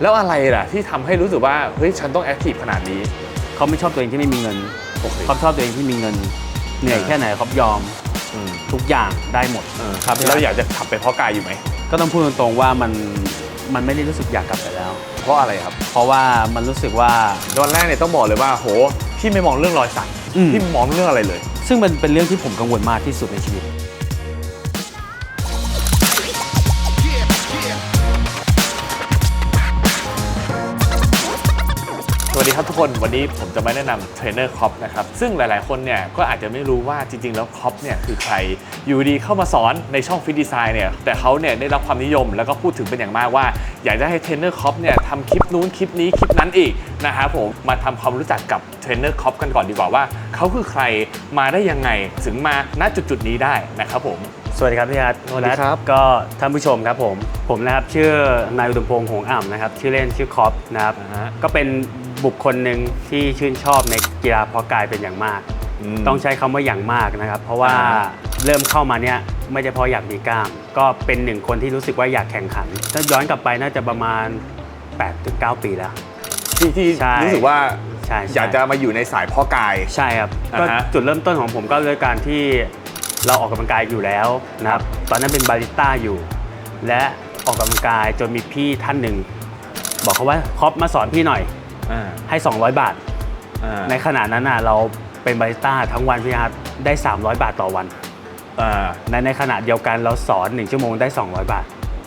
แล้วอะไรล่ะที่ทำให้รู้สึกว่าเฮ้ยฉันต้องแอคทีฟขนาดนี้ เขาไม่ชอบตัวเองที่ไม่มีเงินโอเคเขาชอบตัวเองที่มีเงิน เหนื่อยเออแค่ไหนเขายอมอืมทุกอย่างได้หมดเออครับแล้วอยากจะขับไปเพราะกายอยู่ไหมก็ต้องพูดตรงๆว่ามันมันไม่ได้รู้สึกอยากกลับไปแล้ว เพราะอะไรครับ เพราะว่ามันรู้สึกว่าตอนแรกเนี่ยต้องบอกเลยว่าโหพี่ไม่มองเรื่องรอยสักอืมพี่ไม่มองเรื่องอะไรเลย ซึ่งมันเป็นเรื่องที่ผมกังวลมากที่สุดในชีวิต วัสดีครับทุกคนวันนี้ผมจะมาแนะนำเทรนเนอร์คอปนะครับซึ่งหลายๆ คนเนี่ยก็อาจจะไม่รู้ว่าจริง ๆ แล้วคอปเนี่ยคือใครอยู่ดีเข้ามาสอนในช่องฟิตดีไซน์เนี่ยแต่เขาเนี่ยได้รับความนิยมแล้วก็พูดถึงเป็นอย่างมากว่า อยากจะให้เทรนเนอร์คอปเนี่ยทำคลิปนู้นคลิปนี้คลิปนั้นอีกนะครับผมมาทำความรู้จักกับเทรนเนอร์คอปกันก่อนดีกว่าว่าเขาคือใครมาได้ยังไงถึงมาณจุดๆนี้ได้นะครับผมสวัสดีครับพี่อาร์ตสวัสดีครับและก็ท่านผู้ชมครับผมผมนะครับชื่อนายอุดมพงษ์หงส์อ่ำนะครับชื่อเล่นชื่อคอปนะครับอ่าฮะก็เป็น บุคคลหนึ่งที่ชื่นชอบในกีฬาเพาะกายเป็นอย่างมาก ม ต้องใช้คำว่าอย่างมากนะครับ เพราะว่าอ่าเริ่มเข้ามาเนี่ยไม่ใช่เพราะอยากมีกล้าม ก็เป็นหนึ่งคนที่รู้สึกว่าอยากแข่งขันถ้าย้อนกลับไปน่าจะประมาณ8-9ปีแล้ว ที่ที่ใช่รู้สึกว่าใช่ใช่ อยากจะมาอยู่ในสายเพาะกาย ใช่ครับอ่าก็ฮะ จุดเริ่มต้นของผมก็ด้วยการที่เราออกกำลังกายอยู่แล้วนะครับตอนนั้นเป็นบาริสต้าอยู่ และออกกำลังกายจนมีพี่ท่านหนึ่งบอกเขาว่าคอปมาสอนพี่หน่อย อ่าให้ 200 บาท อ่าในขณะนั้นน่ะเราเป็นบาริสต้าทั้งวันพี่อาร์ตได้ 300 บาทต่อวัน อ่าในในขณะเดียวกันเราสอน 1 ชั่วโมงได้ 200 บาท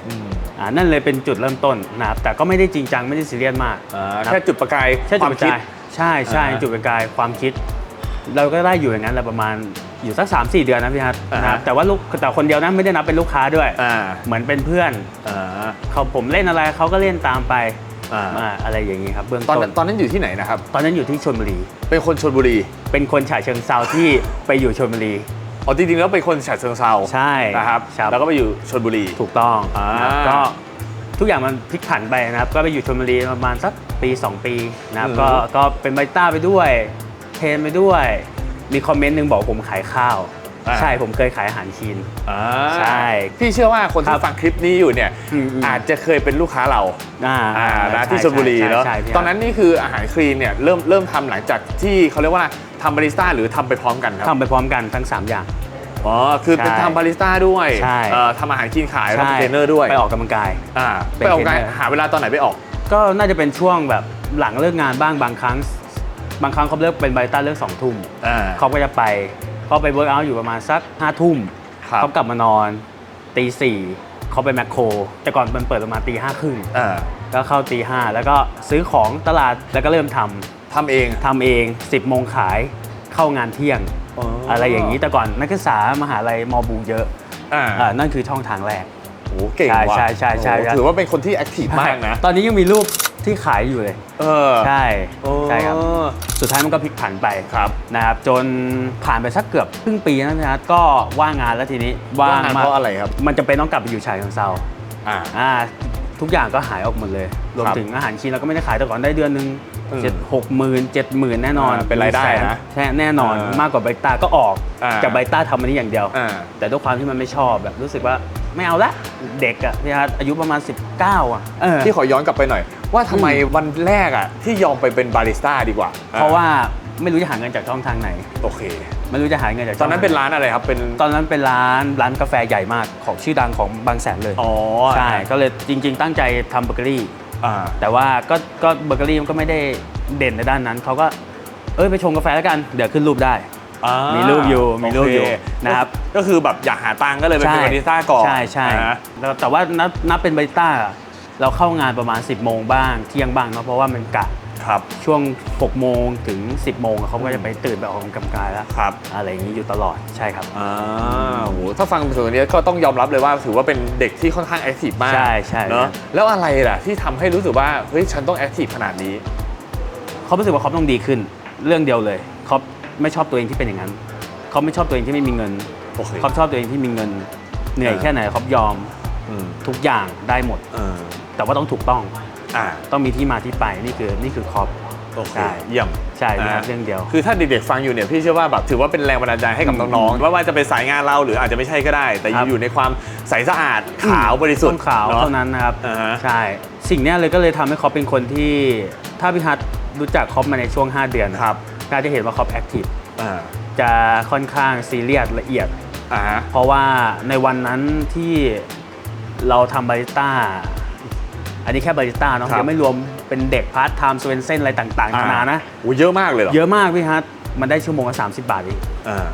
อืมอ่านั่นเลยเป็นจุดเริ่มต้นนะครับแต่ก็ไม่ได้จริงจังไม่ได้ซีเรียสมาก อ่าครับ แค่จุดประกายใช่คจุวาดมประคิดกายใช่ใช่อ่าฮะจุดประกายความคิด เราก็ได้อยู่อย่างนั้นแหละประมาณอยู่สัก3 4 เดือนนะพี่ฮัทอ่าฮะนะครับแต่ว่าลูกแต่คนเดียวนะไม่ได้นับเป็นลูกค้าด้วย อ่าเหมือนเป็นเพื่อนอ่าเขาผมเล่นอะไรเขาก็เล่นตามไป อ่า อ่าอะไรอย่างนี้ครับเบื้องตอนต้นั้นนตอนนั้นอยู่ที่ไหนนะครับ ตอนนั้นอยู่ที่ชลบุรี เป็นคนชลบุรีเป็นคนฉะเชิงเซาที่ไปอยู่ชลบุรี อ๋อจริงๆแล้วเป็นคนฉะเชิงเซาใช่นะครับ ครับ แล้วก็ไปอยู่ชลบุรี ถูกต้องอ่า นะครับก็ทุกอย่างมันพลิกผันไปนะครับ ก็ไปอยู่ชลบุรีประมาณสักปี 2 ปีนะครับอืมก็ก็เป็นไบต้าไปด้วยเทรนไปด้วย มีคอมเมนต์หนึ่งบอกผมขายข้าว ใช่ผมเคยขายอาหารชีน อ่าใช่พี่เชื่อว่าคนครัที่บฟังคลิปนี้อยู่เนี่ยอืมอืมอาจจะเคยเป็นลูกค้าเราอ่าอ่านะใที่ชลบุรีใช่เนาะใช่พี่ตอนนั้นนี่คืออาหารคลีนเนี่ยเริ่มเริ่มทำหลังจากที่เขาเรียกว่าทำบาริสต้าหรือทำไปพร้อมกันครับทำไปพร้อมกันทั้ง 3 อย่าง อ๋อคือเป็นใช่ทำบาริสต้าด้วยใช่ เอ่อทำอาหารคลีนขายแล้วเป็นเทรนเนอร์ด้วยไปออกกำลังกาย อ่าเป็นไปออกกำลังเทรนเนอร์ หาเวลาตอนไหนไปออก ก็น่าจะเป็นช่วงแบบหลังเลิกงานบ้างบางครั้ง บางครั้งเขาเลิกเป็นไบต้าเลิกสองทุ่มอ่า เขาก็จะไป เขาไปเวิร์กอัอยู่ประมาณสักห้าทุ่มครับเขากลับมานอนตีสี่เขาไปแมคโคร แต่ก่อนมันเปิดประมาณตีห้าครึ่งอ่าก็เข้าตีห้าแล้วก็ซื้อของตลาดแล้วก็เริ่มทำทำเองทำเอง 10บโมงขายเข้างานเที่ยง อะไรอย่างนี้แต่ก่อนนักศึกษามหาลัยมอบูเยอะอ่าอ่านั่นคือช่องทางแรก โอ้เก่งใช่ว่ะใช่ใช่ใช่ โอ้ถือว่าเป็นคนที่แอคทีฟมากนะ ตอนนี้ยังมีรูป ที่ขายอยู่เลย เออใช่โอ้ใช่ครับสุดท้ายมันก็พลิกผันไปครับนะครับ จนผ่านไปสักเกือบครึ่งปีนะพี่นัทก็ว่างงานแล้วทีนี้ว่างงานมกเพราะอะไรครับ มันจะเป็นต้องกลับไปอยู่ชายเชิงเซาอ่า อ่าทุกอย่างก็หายออกหมดเลย รวมครับถึงอาหารชีนเราก็ไม่ได้ขายแต่ก่อนได้เดือนหนึ่งอืมเจ็ดหกหมื่นเจ็ดหมื่นแน่นอนอ่าเป็นรายได้นะใช่แน่นอนอ่ามมากกว่าไบต้าก็ออกอ่า จากไบต้าทำอันนี้อย่างเดียว อ่า แต่ด้วยความที่มันไม่ชอบแบบรู้สึกว่า ไม่เอาละเด็กอะพี่นัทอายุประมาณ 19อะเออพี่ขอย้อนกลับไปหน่อย ว่าทำไมวันแรกอะ ที่ยอมไปเป็นบาริสต้าดีกว่าเพราะว่าไม่รู้จะหาเงินจากช่องทางไหน โอเค ไม่รู้จะหาเงินจากตอนนั้นเป็นร้านอะไรครับเป็นตอนนั้นเป็นร้านร้านกาแฟใหญ่มากของชื่อดังของบางแสนเลยอ๋อใช่ก็เลยจริง ๆ ตั้งใจทำเบเกอรี่ อ่า แต่ว่าก็ก็เบเกอรี่มันก็ไม่ได้เด่นในด้านนั้น เขาก็เอ้ยไปชงกาแฟแล้วกัน เดี๋ยวขึ้นรูปได้ อ่ามีรูปอยู่มีรูปอยู่โเนะครับ ก็คือแบบอยากหาตังค์ก็เลยไปเป็นบาริสต้าก่อนใช่ใช่อ่าแล้วแต่ว่านับนับเป็นบาริสต้าเราเข้างานประมาณ 10 โมงบ้าง เที่ยงบ้างเนาะเพราะว่ามันกะครับ ช่วง 6 โมงถึง 10 โมงเขาก็จะไปตื่นไปออกกำลังกายแล้ว ครับ อะไรอย่างนี้อยู่ตลอดใช่ครับ อ่าโหถ้าฟังถึงตรงนี้ก็ต้องยอมรับเลยว่าถือว่าเป็นเด็กที่ค่อนข้างแอคทีฟมากใช่ใช่ เนอะแล้วอะไรล่ะที่ทำให้รู้สึกว่าเฮ้ยฉันต้องแอคทีฟขนาดนี้ เขารู้สึกว่าเขาต้องดีขึ้น เรื่องเดียวเลยเขา ไม่ชอบตัวเองที่เป็นอย่างนั้น เขาไม่ชอบตัวเองที่ไม่มีเงินโอเค เขาชอบตัวเองที่มีเงิน เหนื่อยอ่าแค่ไหนเขายอมอืมทุกอย่างได้หมด เออแต่ว่าต้องถูกต้อง อ่าต้องมีที่มาที่ไปนี่คือนี่คือครอบโอเคใช่ เยี่ยม ใช่นะครับอ่าเรื่องเดียว คือถ้าเด็กๆฟังอยู่เนี่ยพี่เชื่อว่าแบบถือว่าเป็นแรงบันดาลใจให้กับอืมน้องๆว่าว่าจะเป็นสายงานเราหรืออาจจะไม่ใช่ก็ได้ แต่ครับอยู่ในความใสสะอาดขาวบริสุทธิ์ต้นขาวเนอะเท่านั้นนะครับ อ่าฮะ ใช่ สิ่งเนี้ยเลยก็เลยทำให้เขาเป็นคนที่ถ้าพี่ฮัทรู้จักคอปมาในช่วง 5 เดือนนะครับ ก็จะเห็นว่าคอปแอคทีฟอ่าจะค่อนข้างซีเรียสละเอียด อ่าฮะเพราะว่าในวันนั้นที่เราทำบาริสต้า อันนี้แค่บาริสต้าเนาะยังไม่รวมเป็นเด็กพาร์ทไทม์สเวนเซนอะไรต่างๆนานานะโอ้เยอะมากเลยเหรอ เยอะมากพี่ฮัทมันได้ชั่วโมงละ30บาทเองอ่า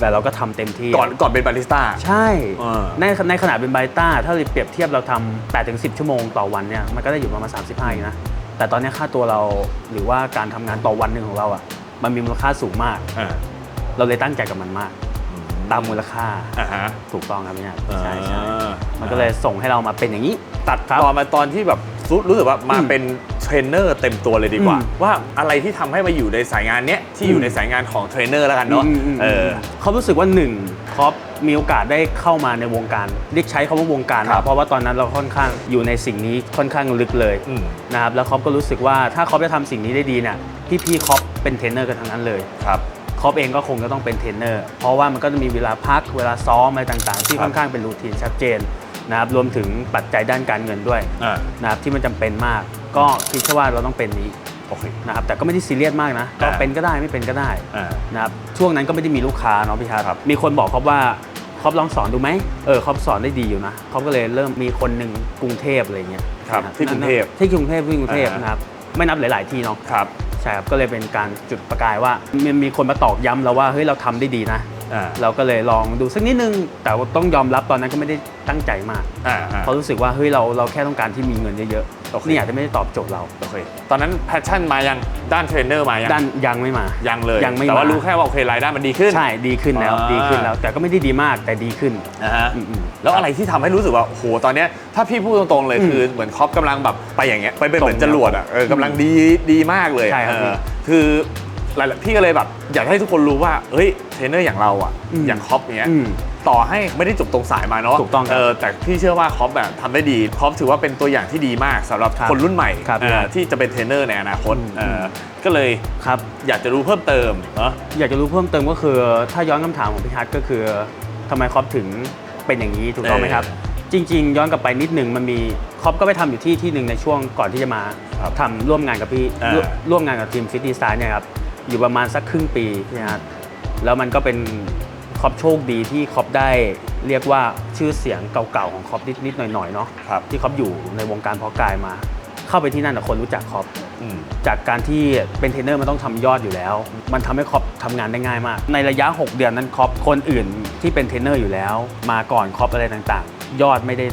แต่เราก็ทำเต็มที่ ก่อนก่อนเป็นบาริสต้า ใช่อ่าในในขณะเป็นบาริสต้า ถ้าเราเปรียบเทียบเราทำ8ถึง10ชั่วโมงต่อวันเนี่ย มันก็ได้อยู่ประมาณ35เองนะ แต่ตอนนี้ค่าตัวเราหรือว่าการทำงานต่อวันหนึ่งของเราอะมันมีมูลค่าสูงมาก อ่าเราเลยตั้งใจกับมันมาก ตามมูลค่าอ่าฮะถูกต้องครับพี่ฮัทใช่ใช่อ่ามันก็เลยส่งให้เรามาเป็นอย่างนี้ ตัดครับตอนมาตอนที่แบบรู้รู้สึกว่ามาอืมเป็นเทรนเนอร์เต็มตัวเลยดีกว่า อืมว่าอะไรที่ทำให้มาอยู่ในสายงานเนี้ยที่อยู่อืม ในสายงานของเทรนเนอร์แล้วกันเนาะอืมอืมเออ เขารู้สึกว่าหนึ่งคอป มีโอกาสได้เข้ามาในวงการเรียกใช้คำว่าวงการครันะบเพราะว่าตอนนั้นเราค่อนข้างอยู่ในสิ่งนี้ค่อนข้างลึกเลยอืม นะครับแล้วคอปก็รู้สึกว่าถ้าคอปจะทำสิ่งนี้ได้ดีเนี่ยพี่ๆคอปเป็นเทรนเนอร์กันทั้งนั้นเลย ครับคอปเองก็คงจะต้องเป็นเทรนเนอร์ เพราะว่ามันก็จะมีเวลาพักเวลาซ้อมอะไรต่างๆ ที่ครับค่อนข้างเป็นรูทีนชัดเจนนะครับรวมถึงปัจจัยด้านการเงินด้วยอ่า นะครับที่มันจำเป็นมาก ก็คิดแค่ว่าเราต้องเป็นนี้โอเค นะครับแต่ก็ไม่ได้ซีเรียสมากนะก็อ่า เป็นก็ได้ไม่เป็นก็ได้อ่า นะครับช่วงนั้นก็ไม่ได้มีลูกค้าเนาะพี่ทัศน์ครับมีคนบอกเขาว่า คอปลองสอนดูไหมเออคอปสอนได้ดีอยู่นะเขาก็เลยเริ่มมีคนหนึ่งกรุงเทพอะไรเงี้ยครับนะที่กรุงเทพที่กรุงเทพที่กรุงเทพอ่านะครับไม่นับหลาย ๆ ที่เนาะครับใช่ครับก็เลยเป็นการจุดประกายว่ามันมีคนมาตอกย้ำเราว่าเฮ้ยเราทำได้ดีนะ อ่า เราก็เลยลองดูสักนิดนึง แต่ว่าต้องยอมรับตอนนั้นก็ไม่ได้ตั้งใจมาก อ่าอ่า เพราะรู้สึกว่าเฮ้ยเราเราแค่ต้องการที่มีเงินเยอะโอเค ๆนี่อาจจะไม่ได้ตอบโจทย์เรา โอเคตอนนั้นแพชชั่นมายังด้านเทรนเนอร์มายังด้านยังไม่มา ยังเลยยังไม่แต่ว่ามารู้ รู้แค่ว่าโอเครายได้มันดีขึ้น ใช่ดีขึ้นแล้วอ่า ดีขึ้นแล้ว แต่ก็ไม่ได้ดีมากแต่ดีขึ้นนะฮะอืมๆแล้วอะไรที่ทำให้รู้สึกว่าโอ้โหตอนเนี้ยถ้าพี่พูดตรงๆเลยอืมคือเหมือนคอปกำลังแบบไปอย่างเงี้ยไปเป็นเหมือนส่จงรวดอะเออกำลังดีดีมากเลยใช่ครับเออคือ หลายๆพี่ก็เลยแบบอยากให้ทุกคนรู้ว่าเฮ้ยเทรนเนอร์อย่างเราอะอืมอย่างคอปเนี้ยอืมต่อให้ไม่ได้จบตรงสายมาเนาะถูกต้องครับเออแต่พี่เชื่อว่าคอปแบบทำได้ดีคอปถือว่าเป็นตัวอย่างที่ดีมากสำหรับครับคนรุ่นใหม่ครับเออที่จะเป็นเทรนเนอร์ในอนาคตอืม เออก็เลยครับ อยากจะรู้เพิ่มเติมเนาะ อยากจะรู้เพิ่มเติมก็คือ ถ้าย้อนคำถามของพี่ฮัทก็คือทำไมคอปถึงเป็นอย่างนี้ถูกต้องไหมครับ จริง ๆ ย้อนกลับไปนิดหนึ่งมันมีคอปก็ไปทำอยู่ที่ที่หนึ่งในช่วงก่อนที่จะมาครับทำร่วมงานกับพี่อ่าร่วมร่วมงานกับทีมฟิตดีไซน์เนี่ยครับ อยู่ประมาณสักครึ่งปีพี่ฮัทแล้วมันก็เป็นคอปโชคดีที่คอปได้เรียกว่าชื่อเสียงเก่าๆของคอปนิดๆหน่อยๆเนาะครับที่คอปอยู่ในวงการเพาะกายมา เข้าไปที่นั่นนะคนรู้จักคอปอืมจากการที่เป็นเทรนเนอร์มันต้องทำยอดอยู่แล้ว มันทำให้คอปทำงานได้ง่ายมาก ในระยะ 6 เดือนนั้นคอปคนอื่นที่เป็นเทรนเนอร์อยู่แล้ว มาก่อนคอปอะไรต่างๆ ยอดไม่ได้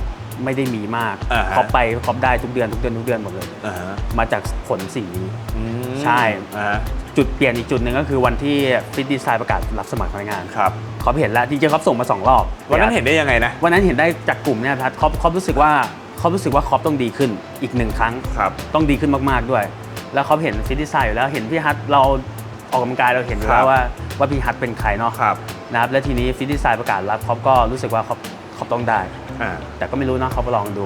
ไม่ได้มีมากอ่าฮะคอปไปคอปได้ทุกเดือนทุกเดือนทุกเดือนหมดเลย อ่าฮะมาจากผลสิ่งนี้ อืมใช่ อ่าฮะจุดเปลี่ยนอีกจุดหนึ่งก็คือวันที่ฟิตดีไซน์ประกาศรับสมัครพนักงานครับคอปเห็นแล้วจริงๆคอปส่งมาสองรอบวันนั้นเห็นได้ยังไงนะ วันนั้นเห็นได้จากกลุ่มเนี่ยพัดคอปคอปรู้สึกว่าคอปรู้สึกว่าคอปต้องดีขึ้นอีกหนึ่งครั้ง ครับ ต้องดีขึ้นมาก ๆ ด้วย แล้วเขาเห็นฟิตดีไซน์อยู่แล้ว เห็นพี่ฮัทเราออกกำลังกายเราเห็นอยู่ครัแล้บวว่าว่าพี่ฮัทเป็นใครเนาะครับ นะครับ และทีนี้ฟิตดีไซน์ประกาศรับเขาก็รู้สึกว่าเขาเขาต้องได้ อ่าแต่ก็ไม่รู้เนาะเขาลองดู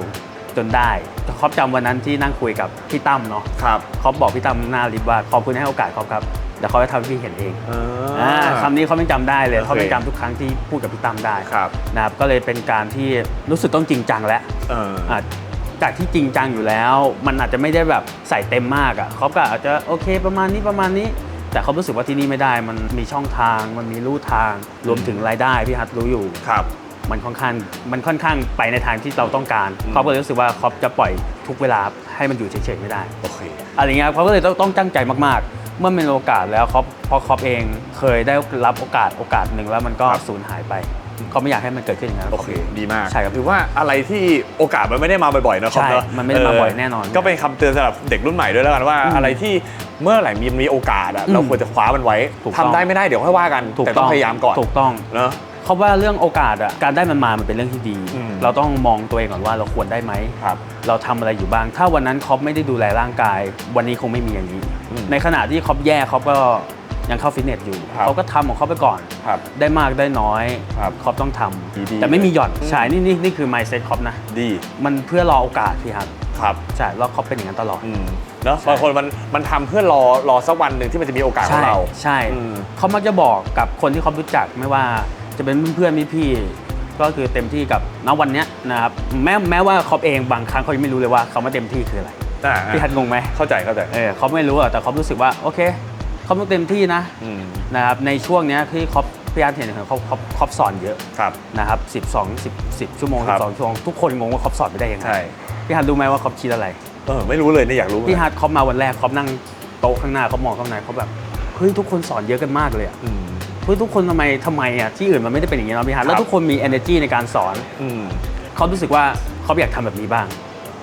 จนได้เขาจำวันนั้นที่นั่งคุยกับพี่ตั้มเนาะครับเขาบอกพี่ตั้มหน้าลิฟต์ว่าขอบคุณให้โอกาสเขาครับเดี๋ยวเขาจะทำให้พี่เห็นเองอ่อ่าาคำนี้เขาไม่จำได้เลยโอเค เขาไม่จำทุกครั้งที่พูดกับพี่ตั้มได้ครับนะครับก็เลยเป็นการที่รู้สึกต้องจริงจังแล้ว เอออะจากที่จริงจังอยู่แล้ว มันอาจจะไม่ได้แบบใส่เต็มมากอะเขาก็อาจจะโอเคประมาณนี้ประมาณนี้ แต่เขารู้สึกว่าที่นี่ไม่ได้ มันมีช่องทาง มันมีลู่ทาง รวมถึงรายได้พี่ฮัทรู้อยู่ ครับ มันค่อนข้างมันค่อนข้างไปในทางที่เราต้องการอืมเขาก็เลยรู้สึกว่าเขาจะปล่อยทุกเวลาให้มันอยู่เฉยๆไม่ได้โอเคอะไรเงี้ยเขาก็เลยต้องต้องตั้งใจมากๆ เมื่อเป็นโอกาสแล้วเขาเพราะเขาเองเคยได้รับโอกาสโอกาสหนึ่งแล้วมันก็ครับสูญหายไปเขาไม่อยากให้มันเกิดขึ้นอย่างนั้นโอเคดีมากใช่ครับถือว่าอะไรที่โอกาสมันไม่ได้มาบ่อยๆนะครับใช่เนอะมันไม่ได้มาบ่อยแน่นอน ก็เป็นคำเตือนสำหรับเด็กรุ่นใหม่ด้วยแล้วกันว่าอืมอะไรที่เมื่อไหร่มีมีโอกาสอะอืมเราควรจะคว้ามันไว้ถูกต้องทำได้ไม่ได้เดี๋ยวค่อยว่ากันถูกแต่ต้ต้อองงพยายามก่อนถูกต้องเนอะ เขาว่าเรื่องโอกาสอะการได้มันมามันเป็นเรื่องที่ดี อืม เราต้องมองตัวเองก่อนว่าเราควรได้ไหม ครับ เราทำอะไรอยู่บ้าง ถ้าวันนั้นคอปไม่ได้ดูแลร่างกาย วันนี้คงไม่มีอย่างนี้ อืมในขณะที่คอปแย่เขาก็ยังเข้าฟิตเนสอยู่ ครับ เขาก็ทำของเขาไปก่อน ครับ ได้มากได้น้อยครับคอปต้องทำดีๆแต่ไม่มีหย่อนอืม ใช่นี่นี่นี่คือ mindset คอปนะ ดีมันเพื่อรอโอกาสพี่ครับครับใช่แล้วคอปเป็นอย่างนั้นตลอด อืมเนอะใช่ บางคนมันมันทำเพื่อรอรอสักวันหนึ่งที่มันจะมีโอกาสของใช่เรา ใช่อืมเขามักจะบอกกับคนที่เขารู้จักไม่ว่า จะเป็นเพื่อนๆพี่ๆก็คือเต็มที่กับณวันเนี้ยนะครับแม้แม้ว่าคอปเองบางครั้งเขายังไม่รู้เลยว่าเขามาเต็มที่คืออะไรอ่าพี่ฮัทงงไหมเข้าใจเข้าใจเออเขาไม่รู้อะแต่เขารู้สึกว่าโอเคเขาต้องเต็มที่นะอืมนะครับในช่วงเนี้ยที่คอปพี่ฮัทเห็นเขาคอปคอปสอนเยอะครับ นะครับ12 10 10ชั่วโมงครับ 12ชั่วโมงทุกคนงงว่าคอปสอนไปได้ยังไงใช่พี่ฮัทรู้ไหมว่าคอปคิดอะไร เออไม่รู้เลยเนี่ยอยากรู้พี่ฮัทคอปมาวันแรกคอปนั่งโต๊ะข้างหน้าเขามองข้างในเขาแบบเฮ้ยทุกคนสอนเยอะกันมากเลยอะอืม เฮ้ยทุกคนทำไมทำไมอะที่อื่นมันไม่ได้เป็นอย่างนี้เนาะพี่ฮัทแล้วทุกคนมี energy ในการสอนอืม เขารู้สึกว่าเขาอยากทำแบบนี้บ้าง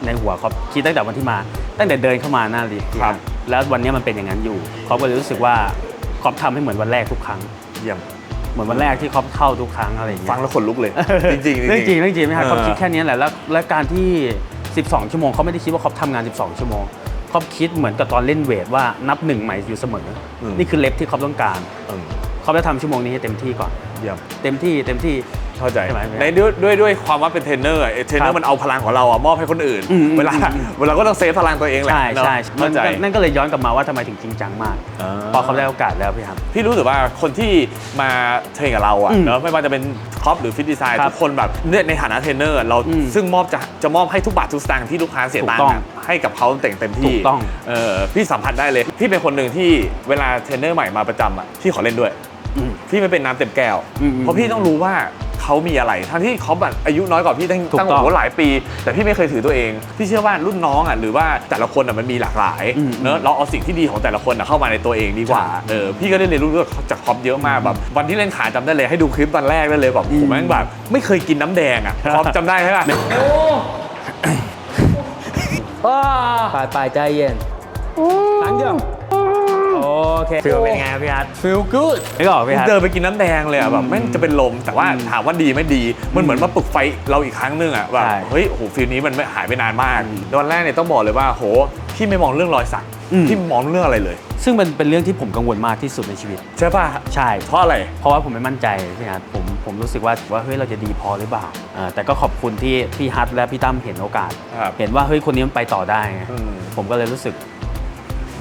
ในหัวเขาคิดตั้งแต่วันที่มา ตั้งแต่เดินเข้ามาหน้าลิฟต์ครับ แล้ววันนี้มันเป็นอย่างนั้นอยู่เขาก็เลยรู้สึกว่าเขาทำให้เหมือนวันแรกทุกครั้ง เยี่ยม เหมือนวันแรกที่เขาเข้าทุกครั้งอะไรอย่างเงี้ฟัยงแล้วขนลุกเลย จริงจริงเรื่องจริงเรื่องจริงไหมครับออ เขาคิดแค่นี้แหละแล้วและการที่ 12 ชั่วโมงเขาไม่ได้คิดว่าเขาทำงาน 12 ชั่วโมงเขาคิดเหมือนกับตอนเล่นเวทว่านับหนึ่งใหม่อยู่เสมออมนี่คือเล็บที่เขาต้องการ อืม เขาจะทำชั่วโมงนี้ให้เต็มที่ก่อน เยี่ยมเต็มที่เต็มที่ เข้าใจใช่ไหมในด้วยด้วยด้วยความว่าเป็นเทรนเนอร์อะเทรนเนอครัร์บมันเอาพลังของเราอะมอบให้คนอื่น อืมเวลาอืมอืม เวลาก็ต้องเซฟพลังตัวเองแหละใช่เนอะใช่เข้าใจนั่นนั่นก็เลยย้อนกลับมาว่าทำไมถึงจริงจังมากอ่า พอเขาได้โอกาสแล้วพี่ครับ พี่รู้สึกว่าคนที่มาเทรนกับเราอะอืมเนอะไม่ว่าจะเป็นคอปหรือฟิตดีไซน์ครับทุกคนแบบเนี่ยในฐานะเทรนเนอร์เราอืมซึ่งมอบจะจะมอบให้ทุกบาททุกสตางค์ที่ลูกค้าเสียตังถูกต้ค์องอะให้กับเขาเต็มเต็มที่ถูกต้อง เออพี่สัมผัสได้เลยพี่เป็นคนหนึ่งที่เวลาเทรนเนอร์ใหม่มาประจำอะพี่ขอเล่นด้วย อืมพี่ไม่เป็นน้ำเต็มแก้วอืมอืมเพราะพี่ต้องรู้ว่าเขามีอะไร ทั้งที่เขาแบบอายุน้อยกว่าพี่ตั้งถูกตั้งต้องโอ้โหหลายปี แต่พี่ไม่เคยถือตัวเอง พี่เชื่อว่ารุ่นน้องอะหรือว่าแต่ละคนอะมันมีหลากหลายอืมเนอะเราเอาสิ่งที่ดีของแต่ละคนอะเข้ามาในตัวเองดีกว่าใช่เออพี่ก็ได้เรียนรู้จากคอปเยอะมากแบบวันที่เล่นขาจำได้เลยให้ดูคลิปวันแรกได้เลยแบบอืมผมแม่งแบบไม่เคยกินน้ำแดงอะคอปจำได้ใช่ปะปลายปลายใจเย็นหลังเดียวโอ เคฟีลเป็นไงครับพี่ฮัท feel good ไม่ออกพี่ฮัทเดินไปกินน้ำแดงเลยอะแบบแม่งจะเป็นลมแต่ว่าอืมถามว่าดีไม่ดีมันเหมือนมาปลุกไฟเราอีกครั้งหนึงอะแบบใช่ เฮ้ยโอ้โหฟิลนี้มันไม่หายไปนานมากอืมแล้ววันแรกเนี่ยต้องบอกเลยว่าโหพี่ไม่มองเรื่องรอยสักอืมพี่มองเรื่องอะไรเลย ซึ่งมันเป็นเรื่องที่ผมกังวลมากที่สุดในชีวิต ใช่ป่ะใช่ เพราะอะไร เพราะว่าผมไม่มั่นใจพี่ฮัทผมผมรู้สึกว่าว่าเฮ้ยเราจะดีพอหรือเปล่าอ่าแต่ก็ขอบคุณที่พี่ฮัทและพี่ตั้มเห็นโอกาส ครับเห็นว่าเฮ้ยคนนี้มันไปต่อได้ไงอืม ผมก็เลยรู้สึก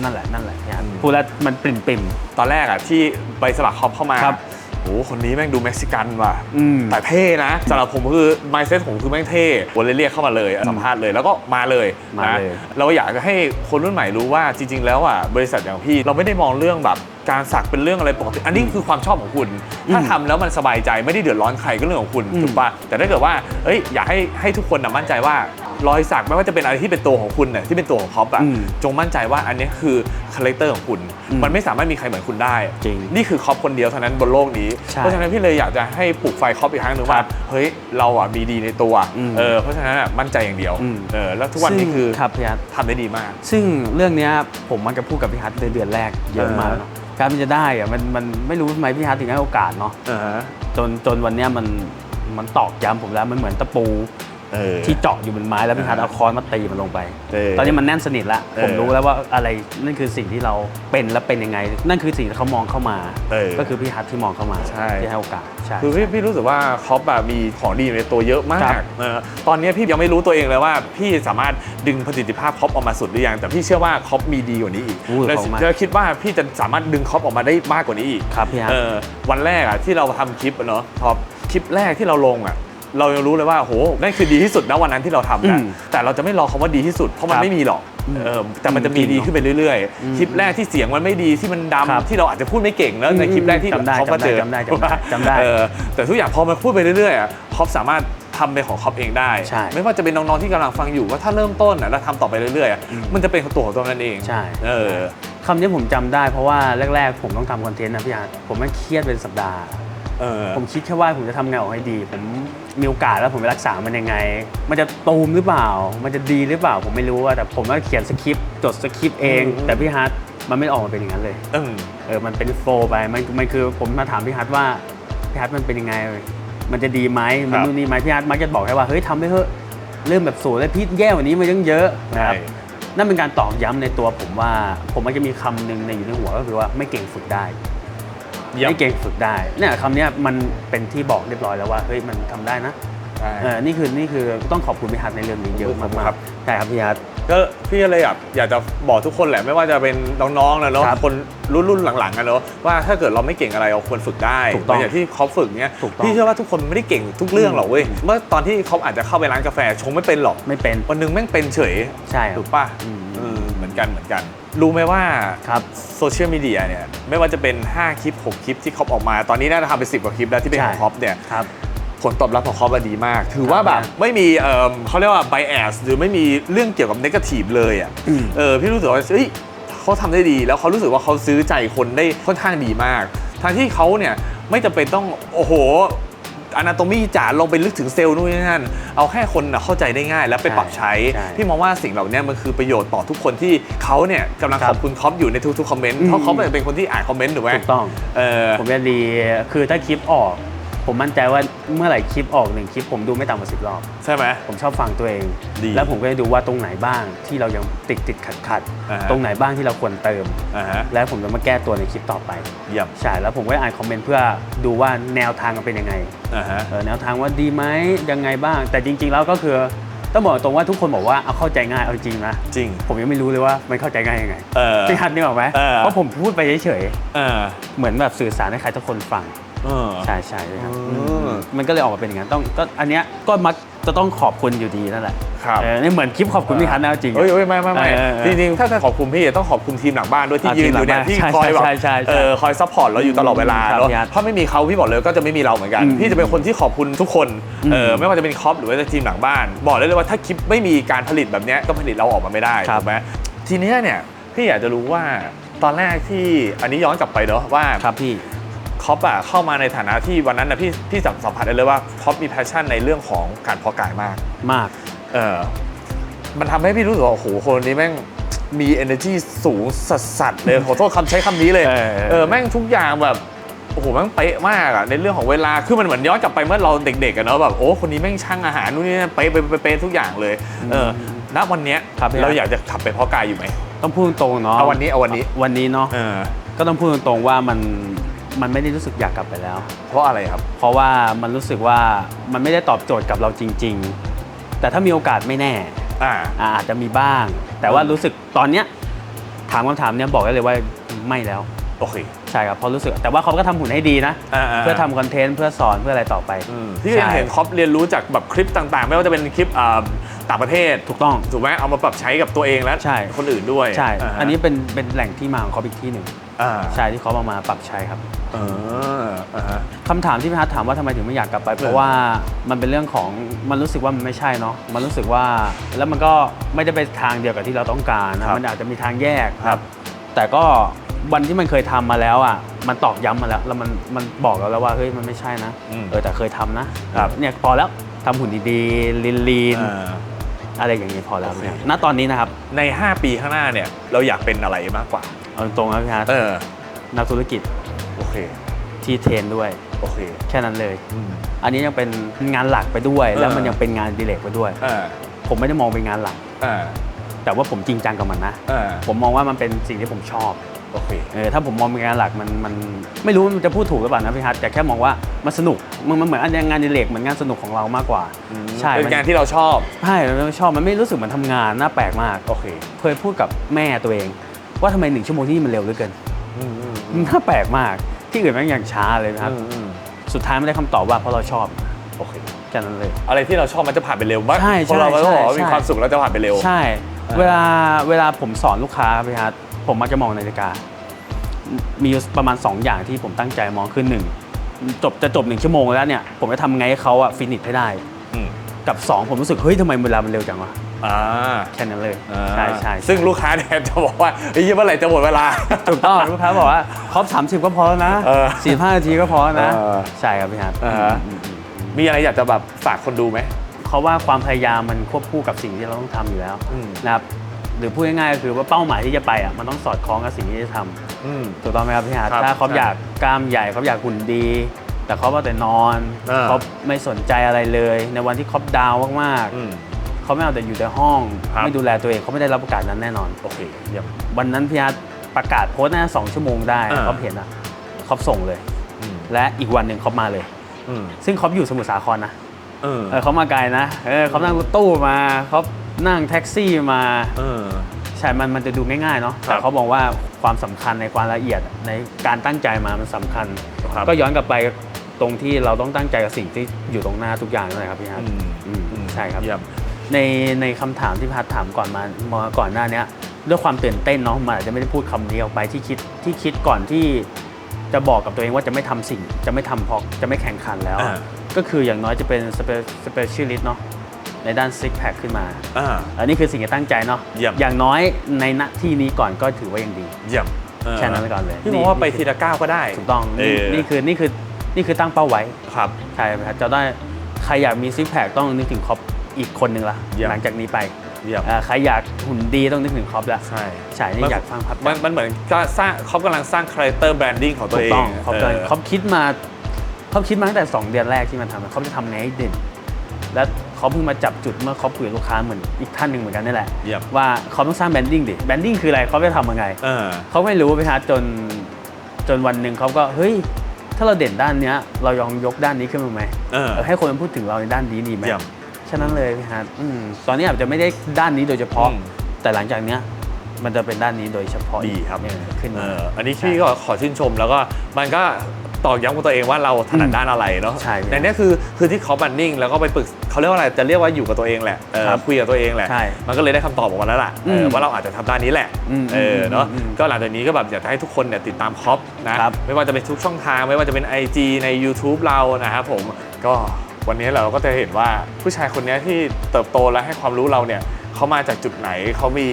นั่นแหละนั่นแหละพี่ฮัทอืมพูดแล้วมันปริ่มปิ่ม ตอนแรกอะที่ไปสมัครคอปเข้ามาครับโอ้โหคนนี้แม่งดูเม็กซิกันว่ะอืมแต่เท่นะสำหรับผมคือ mindset ผมคือแม่งเท่ผมเลยเรียกเข้ามาเลยสัมภาษณ์เลยแล้วก็มาเลยมานะเลย เราอยากจะให้คนรุ่นใหม่รู้ว่าจริง ๆ แล้วอะบริษัทอย่างพี่เราไม่ได้มองเรื่องแบบการสักเป็นเรื่องอะไรปกติ อันนี้คือความชอบของคุณ ถ้าทำแล้วมันสบายใจไม่ได้เดือดร้อนใครก็เรื่องของคุณอืม ถูกปะแต่ถ้าเกิดว่าเอ้ยอยากให้ให้ทุกคนนะมั่นใจว่ารอยสักไม่ว่าจะเป็นอะไรที่เป็นตัวของคุณเนี่ยที่เป็นตัวของคอปอะอืมจงมั่นใจว่าอันนี้คือคาแรคเตอร์ของคุณ อืมมันไม่สามารถมีใครเหมือนคุณได้ จริงนี่คือคอปคนเดียวเท่านั้นบนโลกนี้ ใช่เพราะฉะนั้นพี่เลยอยากจะให้ปลูกไฟคอปอีกครั้งหนึ่งคว่ารับเฮ้ยเราอะมีดีในตัวอืมเออเพราะฉะนั้นอะมั่นใจอย่างเดียวอืม เออแล้วทุกวันนี้คือซึ่งครับพี่ฮัททำได้ดีมาก ซึ่งเรื่องเนี้ยผมมันจะพูดกับพี่ฮัทในเดือนแรกเยอะมากเนอะ การมันจะได้อะมันมันไม่รู้ทำไมพี่ฮัทถึงให้โอกาสเนาะอ่าฮะ จนจนวันเนี้ยมันมันตอกย้ำผมแล้วมันเหมือนตะปู เออที่เจาะอยู่บนไม้แล้วพี่ฮัทเอาค้อนมาตีมันลงไป เออตอนนี้มันแน่นสนิทละเออผมรู้แล้วว่าอะไรนั่นคือสิ่งที่เราเป็นและเป็นยังไง นั่นคือสิ่งที่เขามองเข้ามา เออก็คือพี่ฮัทที่มองเข้ามาใช่ ที่ให้โอกาสใช่ คือพี่พี่รู้สึกว่าคอปแบบมีของดีในตัวเยอะมาครักบ เออตอนนี้พี่ยังไม่รู้ตัวเองเลยว่า พี่สามารถดึงประสิทธิภาพคอปออกมาสุดหรือยังแต่พี่เชื่อว่าคอปมีดีกว่านี้อีกอู้แล้วขอบคุณมากจะคิดว่าพี่จะสามารถดึงคอปออกมาได้มากกว่านี้อีก ครับพี่ฮัท เออวันแรกอะที่เราทำคลิปอะเนาะพอคลิปแรกที่เราลงอะ เรายังรู้เลยว่าโหนั่นคือดีที่สุดนะวันนั้นที่เราทำนะอืมแต่เราจะไม่รอคำว่าดีที่สุด เพราะมันครับไม่มีหรอกอืมเออแต่มันจะมีจริงดีขึ้นไปเรื่อยอืมๆคลิปแรกที่เสียงมันไม่ดีที่มันครับดำที่เราอาจจะพูดไม่เก่งแล้วในคลิปแรกที่จำได้เขาก็เจอจำได้จำได้จำได้เออแต่ทุกอย่างพอมันพูดไปเรื่อยๆอะคอปสามารถทำเป็นของคอปเองได้ ใช่ไม่ว่าจะเป็นน้องๆที่กำลังฟังอยู่ว่าถ้าเริ่มต้นอะแล้วทำต่อไปเรื่อยๆอะอืมมันจะเป็นตัวของตัวมันเองใช่ เออ คำนี้ผมจำได้เพราะว่าแรก ๆ ผมต้องทำคอนเทนต์นะพี่ฮัทผมไม่เครียดเป็นสัปดาห์ เออ ผมคิดแค่ว่าผมจะทำไงออกให้ดี ผมมีโอกาสแล้วผมไปรักษามันยังไง มันจะตูมหรือเปล่า มันจะดีหรือเปล่า ผมไม่รู้อะแต่ผมก็เขียนสคริปต์จดสคริปต์เอง อืม แต่พี่ฮัทมันไม่ออกมาเป็นอย่างนั้นเลย เออ เออ มันเป็นโฟล์ไป มัน มันคือผมมาถามพี่ฮัทว่า พี่ฮัทมันเป็นยังไง มันจะดีไหมมันนู่นนี่ไหมพี่ฮัทมักจะบอกแค่ว่า เฮ้ยทำไปเถอะ เริ่มแบบสูตรแล้วพี่แย่กว่านี้มันยังเยอะนะครับ ใช่ นั่นเป็นการตอกย้ำในตัวผมว่า ผมมันจะมีคำหนึ่งในอยู่ในหัวก็คือว่าไม่เก่งฝึกได้ เยี่ยมไม่เก่งฝึกได้เนี่ยคำเนี้ยมันเป็นที่บอกเรียบร้อยแล้วว่าเฮ้ยมันทำได้นะใช่เออนี่คือนี่คือต้องขอบคุณพี่ฮัทในเรื่องนี้เยอะมากครับๆใช่ครับพี่ฮัทก็พี่ก็เลยอยากอยากจะบอกทุกคนแหละไม่ว่าจะเป็นน้องๆนะเนาะครับคนรุ่นรุ่นหลังๆกันเนาะว่าถ้าเกิดเราไม่เก่งอะไรเราควรฝึกได้ถูกต้องเหมืนอย่างที่เขาฝึกเนี้ยถูกต้องพี่เชื่อว่าทุกคนไม่ได้เก่งทุกเรื่องหรอกเว้ยเมื่อตอนที่เขาอาจจะเข้าไปร้านกาแฟชงไม่เป็นหรอกไม่เป็นวันหนึงแม่งเป็นเฉยใช่ครัถูบกป่ะอืมเออเหมือนกันเหมือนกัน รู้ไหมว่าครับโซเชียลมีเดียเนี่ยไม่ว่าจะเป็น 5 คลิป 6 คลิปที่เขาออกมา ตอนนี้น่าจะทำเป็น10กว่าคลิปแล้วที่เป็นของใช่คอปเนี่ยครับผลตอบรับของคอปอะดีมาก ถือว่าครับแบบไม่มีเอิ่มเขาเรียกว่า bias หรือไม่มีเรื่องเกี่ยวกับ negative เลยอะอืมเออพี่รู้สึกว่าเฮ้ยเขาทำได้ดี แล้วเขารู้สึกว่าเขาซื้อใจคนได้ค่อนข้างดีมากทางที่เขาเนี่ยไม่จำเป็นต้องโอ้โห อนาโตมีจ๋าลงไปลึกถึงเซลล์นู่นนี่นั่น เอาแค่คนน่ะเข้าใจได้ง่าย แล้วไปปรับใช้ใช่พี่มองว่าสิ่งเหล่านี้มันคือประโยชน์ต่อทุกคนที่เขาเนี่ยกำลังครัขบอบคุณคอปอยู่ในทุกๆคอมเมนต์อืมเพราะเขาเป็นคนที่อ่านคอมเมนต์ถูกไหมถูกต้องเออผมจะดีคือถ้าคลิปออก ผมมั่นใจว่าเมื่อไหร่คลิปออกหนึ่งคลิปผมดูไม่ต่ำกว่าสิบรอบ ใช่ไหม ผมชอบฟังตัวเอง ดีแล้วผมก็จะดูว่าตรงไหนบ้างที่เรายังติดติดขัดขัดอ่าฮะ ตรงไหนบ้างที่เราควรเติม อ่าฮะแล้วผมจะมาแก้ตัวในคลิปต่อไป เยี่ยมใช่ แล้วผมก็อ่านคอมเมนต์เพื่อดูว่าแนวทางมันเป็นยังไงอ่าฮะ เออแนวทางว่าดีไหมยังไงบ้าง แต่จริง ๆ แล้วก็คือต้องบอกตรงว่าทุกคนบอกว่าเอาเข้าใจง่ายเอาจริงนะจริง ผมยังไม่รู้เลยว่ามันเข้าใจง่ายยังไงเออ พี่ฮัทนี่บอกไหมเออ เพราะผมพูดไปเฉยเออ ๆเหมือนแบบสื่อสารให้ใครทุกคนฟังเออใช่ใช่เลยครับอืมอืมมันก็เลยออกมาเป็นอย่างนั้นต้องก็อันเนี้ยก็มักจะต้องขอบคุณอยู่ดีนั่นแหละครับ เออนี่เหมือนคลิปขอบคุณพี่ฮัทนะเอาจริง เอ้ยเอ้ยไม่ไม่ไม่เออเออจริงๆถ้าจะขอบคุณพี่ต้องขอบคุณทีมหลังบ้านด้วยที่อะยืนอยู่เนี่ยทีที่มหลังบ้านคอยแบบใช่ใช่ใช่เออคอยซัพพอร์ตเราอยู่ตลอดเวลาครับแล้วพี่ฮัทถ้าไม่มีเขาพี่บอกเลยก็จะไม่มีเราเหมือนกันอืมพี่จะเป็นคนที่ขอบคุณทุกคนอืมเออไม่ว่าจะเป็นคอปหรือว่าจะทีมหลังบ้าน บอกได้เลยว่าถ้าคลิปไม่มีการผลิตแบบเนี้ยก็ผลิตเราออกมาไม่ได้ครับถูกไหมทีเนี้ยเนี่ยพี่อยากจะรู้ว่าตอนแรกที่อันนี้ย้อนกลับไปเนาะว่า ครับพี่ คอปอะเข้ามาในฐานะที่วันนั้นนะพี่พี่สัมผัสได้เลยว่าคอปมีแพชชั่นในเรื่องของการเพาะกายมาก มาก เออมันทำให้พี่รู้สึกว่าโอ้โหคนนี้แม่งมี energy สูงสัสสัสๆเลยขอโทษคำใช้คำนี้เลยเออเออแม่งทุกอย่างแบบโอ้โหแม่งเป๊ะมากอะในเรื่องของเวลาคือมันเหมือนย้อนกลับไปเมื่อเราเด็กๆอะเนาะแบบโอ้คนนี้แม่งช่างอาหารนู่นนี่นั่นเป๊ะเป๊ะเป๊ะเป๊ะทุกอย่างเลยเออณวันเนี้ยครับพี่เราอยากจะขับไปเพาะกายอยู่ไหมต้องพูดตรงๆเนาะเอาวันนี้เอาวันนี้วันนี้เนาะเออก็ต้องพูดตรงๆว่ามัน มันไม่ได้รู้สึกอยากกลับไปแล้ว เพราะอะไรครับ เพราะว่ามันรู้สึกว่ามันไม่ได้ตอบโจทย์กับเราจริง ๆ แต่ถ้ามีโอกาสไม่แน่อ่าอ่าอาจจะมีบ้าง แต่ว่ารู้สึกตอนเนี้ยถามคำถามเนี้ยบอกได้เลยว่าไม่แล้ว โอเคใช่ครับเพราะรู้สึก แต่ว่าเขาก็ทำหุ่นให้ดีนะอ่าๆเพื่อทำคอนเทนต์เพื่อสอนเพื่ออะไรต่อไปอืมพี่ก็ยังใช่เห็นคอปเรียนรู้จากแบบคลิปต่างๆ ไม่ว่าจะเป็นคลิปอ่าต่างประเทศถูกต้อง ถูกไหมเอามาปรับใช้กับตัวเองและใช่ คนอื่นด้วยใช่าฮะ อันนี้เป็นเป็นแหล่งที่มาของเขาอีกที่หนึ่ง อ่า ใช่ที่เขาเอามาปรับใช้ครับ เอออ่าฮะ คำถามที่พี่พัทถามว่าทำไมถึงไม่อยากกลับไป เพราะว่ามันเป็นเรื่องของมันรู้สึกว่ามันไม่ใช่เนาะมันรู้สึกว่าแล้วมันก็ไม่ได้ไปทางเดียวกับที่เราต้องการครันะบมันอาจจะมีทางแยกครับ แต่ก็วันที่มันเคยทำมาแล้วอะมันตอกย้ำมาแล้วแล้วมันมันบอกเราแล้วว่าเฮ้ยมันไม่ใช่นะอืมเออแต่เคยทำนะครับ เนี่ยพอแล้วทำหุ่นดีๆลีนลีนอ่า อะไรอย่างนี้พอแล้วโอเคณตอนนี้นะครับ ใน 5 ปีข้างหน้าเนี่ยเราอยากเป็นอะไรมากกว่า เอาตรงๆนะพี่ฮัทเออนักธุรกิจโอเคที่เทรนด้วย โอเค แค่นั้นเลย อืม อันนี้ยังเป็นงานหลักไปด้วยแล้วเออมันยังเป็นงานอดิเลกไปด้วย อ่าผมไม่ได้มองเป็นงานหลัก อ่าแต่ว่าผมจริงจังกับมันนะ อ่าผมมองว่ามันเป็นสิ่งที่ผมชอบ โอเคเออถ้าผมมองเป็นงานหลักมันมันไม่รู้มันจะพูดถูกหรือเปล่านะพี่ฮัทแต่แค่มองว่ามันสนุกมันมันเหมือนอันงานอดิเลกเหมือนงานสนุกของเรามากกว่าใช่เป็นมันงานที่เราชอบใช่มันไม่ชอบมันไม่รู้สึกเหมือนทำงานน่าแปลกมากโอเคเคยพูดกับแม่ตัวเอง ว่าทำไมหนึ่งชั่วโมงที่นี่มันเร็วเหลือเกินอืมอืมน่าแปลกมากที่อื่นแม่งอย่างช้าเลยนะครับอืมอืมสุดท้ายไม่ได้คำตอบว่าเพราะเราชอบโอเคแค่นั้นเลย อะไรที่เราชอบมันจะผ่านไปเร็วมากใช่คนเราใช่เราบอกว่าใช่มีความสุขแล้วจะผ่านไปเร็ว ใช่อ่าเวลาเวลาผมสอนลูกค้าพี่ฮัท ผมมักจะมองนาฬิกา มีอยู่ประมาณ 2 อย่างที่ผมตั้งใจมองคือหนึ่งจบจะจบหนึ่งชั่วโมงแล้วเนี่ย ผมจะทำไงให้เขาอะฟินิชให้ได้ อืมกับ 2 ผมรู้สึก เฮ้ยทำไมเวลามันเร็วจังวะ อ่าแค่นั้นเลยอ่าใช่ใช่ซึ่งลูกค้าเนี่ยจะบอกว่าเฮ้ยเมื่อไหร่จะหมดเวลา ถูกต้องลูกค้าบอกว่าครบ30 ก็พอแล้วนะเออสี่ห้านาทีก็พอแล้วนะ เออ ใช่ครับพี่ฮัทอ่าฮะอืมอืมมีอะไรอยากจะแบบฝากคนดูไหม เขาว่าความพยายามมันควบคู่กับสิ่งที่เราต้องทำอยู่แล้วอืม นะครับ หรือพูดง่ายๆก็คือว่าเป้าหมายที่จะไปอะมันต้องสอดคล้องกับสิ่งที่จะทำอืมถูกต้องไหมครับพี่ฮาร์ดครับถ้าเขาใช่อยากกล้ามใหญ่เขาอยากหุ่นดี แต่เขาว่าแต่นอนอ่า เขาไม่สนใจอะไรเลย ในวันที่เขาดาวน์มากอืมๆเขาไม่เอาแต่อยู่แต่ห้อง ครับ ไม่ดูแลตัวเองเขาไม่ได้รับโอกาสนั้นแน่นอน โอเคเยี่ยม วันนั้นพี่ฮาร์ดประกาศโพสต์น่าจะสองชั่วโมงได้อ่า เขาเห็นอะเขาส่งเลย อืมและอีกวันหนึ่งเขามาเลย อืมซึ่งเขาอยู่สมุทรสาครนะเออ เออเขามาไกลนะเออเขานั่งรถตู้มาเขา นั่งแท็กซี่มาเออใช่มันมันจะดูง่ายๆเนาะครับแต่เขาบอกว่าความสำคัญในความละเอียดในการตั้งใจมามันสำคัญครับก็ย้อนกลับไปตรงที่เราต้องตั้งใจกับสิ่งที่อยู่ตรงหน้าทุกอย่างนั่นแหละครับพี่ฮัทอืมอืมอืมใช่ครับเยี่ยมในในคำถามที่พัดถามก่อนมามาก่อนหน้าเนี้ยด้วยความตื่นเต้นเนาะมันอาจจะไม่ได้พูดคำนี้ออกไปที่คิดที่คิดก่อนที่จะบอกกับตัวเองว่าจะไม่ทำสิ่ง จะไม่ทำเพราะจะไม่แข่งขันแล้วอ่าก็คืออย่างน้อยจะเป็นสเปเชียลิสต์เนาะ ในด้านซิกแพคขึ้นมา อ่า อันนี้คือสิ่งที่ตั้งใจเนาะ เยี่ยม อย่างน้อยในณที่นี้ก่อนก็ถือว่ายังดี เยี่ยมเออแค่นั้นก่อนเลยพี่มองว่าไปทีละก้าวก็ได้ถูกต้องเอนี่อนี่คือนี่คือนี่คือตั้งเป้าไว้ ครับ ใช่ครับจะได้ใครอยากมีซิกแพคต้องนึกถึงคอปอีกคนหนึ่งละเยี่ยม หลังจากนี้ไปเยี่ยมอ่าใครอยากหุ่นดีต้องนึกถึงคอปละใช่ ใช่นี่อยากฟังพับมันมันเหมือนก็สร้างเขากำลังสร้างคาแรคเตอร์แบรนดิ้งของตัวถูเอกงต้องคอปเออเขาคิดมาเขาคิดมาตั้งแต่ 2 เดือนแรกที่มันทำเขาจะทำไงให้เด่น แล้ว เขาเพิ่งมาจับจุดเมื่อเขาคุยกับลูกค้าเหมือนอีกท่านหนึ่งเหมือนกันนี่แหละ เยี่ยม ว่าเขาต้องสร้างแบรนดิ้งดิแบรนดิ้งคืออะไรเขาจะทำยังไง เออ เขาไม่รู้พี่ฮาร์ดจนจนวันหนึ่งเขาก็เฮ้ย ถ้าเราเด่นด้านเนี้ย เรายองยกด้านนี้ขึ้นมาไหมเออ เออให้คนมาพูดถึงเราในด้านนี้ดีไหมเยี่ยมฉะนั้นเลยพี่ฮาร์ดอืมตอนนี้อาจจะไม่ได้ด้านนี้โดยเฉพาะ อืม แต่หลังจากเนี้ยมันจะเป็นด้านนี้โดยเฉพาะดีครับเออขึ้นเอมา ออันนี้พี่ก็ขอชื่นชมแล้วก็มันก็ ตอกย้ำกับตัวเองว่าเราถนัดด้านอะไรเนาะใช่ในเนี้ยคือคือที่เขาบันนิ่งแล้วก็ไปปรึกเขาเรียกว่าอะไรจะเรียกว่าอยู่กับตัวเองแหละเออครับคุยกับตัวเองแหละ ใช่มันก็เลยได้คำตอบออกมาแล้วล่ะเออมว่าเราอาจจะทำด้านนี้แหละอืมเออเนาะอืมอืมก็หลังจากนี้ก็แบบอยากจะให้ทุกคนเนี่ยติดตามคอปนะครับ ไม่ว่าจะเป็นทุกช่องทางไม่ว่าจะเป็น IG ใน YouTube เรานะครับผมก็วันนี้เราก็จะเห็นว่าผู้ชายคนนี้ที่เติบโตและให้ความรู้เราเนี่ย เขามาจากจุดไหนเขามี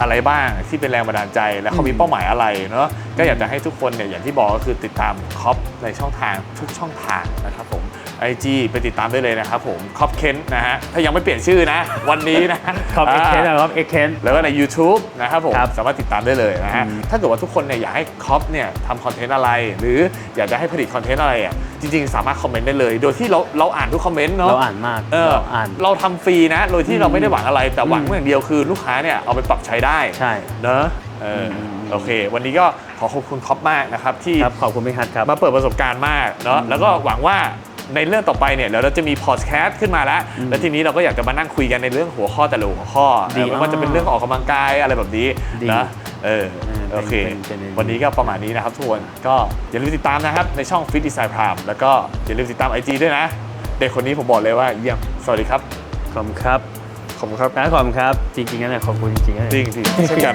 อะไรบ้างที่เป็นแรงบันดาลใจ และเขามีเป้าหมายอะไรเนาะก็อยากจะให้ทุกคนเนี่ยอย่างที่บอกก็คือติดตามคอปในช่องทางทุกช่องทางนะครับผม IG ไปติดตามได้เลยนะครับผมคอปเคนนะฮะถ้ายังไม่เปลี่ยนชื่อนะ วันนี้นะคอปเอ็กเคนอ่านะครับเอ็กเคนแล้วก็ใน YouTube นะครับผมครับสามารถติดตามได้เลยนะฮะอืมถ้าเกิดว่าทุกคนเนี่ยอยากให้คอปเนี่ยทำคอนเทนต์อะไร หรืออยากจะให้ผลิตคอนเทนต์อะไรอะจริงๆ สามารถคอมเมนต์ได้เลย โดยที่เราเราอ่านทุกคอมเมนต์เนาะเราอ่านมากเออเราอ่านเราทำฟรีนะ โดยที่เราไม่ได้หวังอะไรแต่หวังอืมอย่างเดียวคือลูกค้าเนี่ยเอาไปปรับใช้ได้ใช่เนอะเอออมโอเค วันนี้ก็ขอขอบคุณคอปมากนะครับที่ครับขอบคุณพี่ฮัทครับมาเปิดประสบการณ์มากเนาะอืมแล้วก็หวังว่า ในเรื่องต่อไปเนี่ยเดี๋ยวเราจะมีพอดแคสต์ขึ้นมาแล้วอืมแล้วทีนี้เราก็อยากจะมานั่งคุยกันในเรื่องหัวข้อแต่ละหัวข้อดีเออไม่ว่าจะเป็นเรื่องออกกำลังกายอะไรแบบนี้ดีนะเออเออเป็นโอเคเป็นเป็นวันนี้ก็ประมาณนี้นะครับทุกคน ก็อย่าลืมติดตามนะครับ ในช่อง Fit Design Prime แล้วก็อย่าลืมติดตาม IG ด้วยนะ เด็กคนนี้ผมบอกเลยว่าเยี่ยม สวัสดีครับ ขอบคุณครับ ขอบคุณครับขอบคุณครับ จริงๆนะเนี่ยขอบคุณจริงๆนะจริงๆเช่นกัน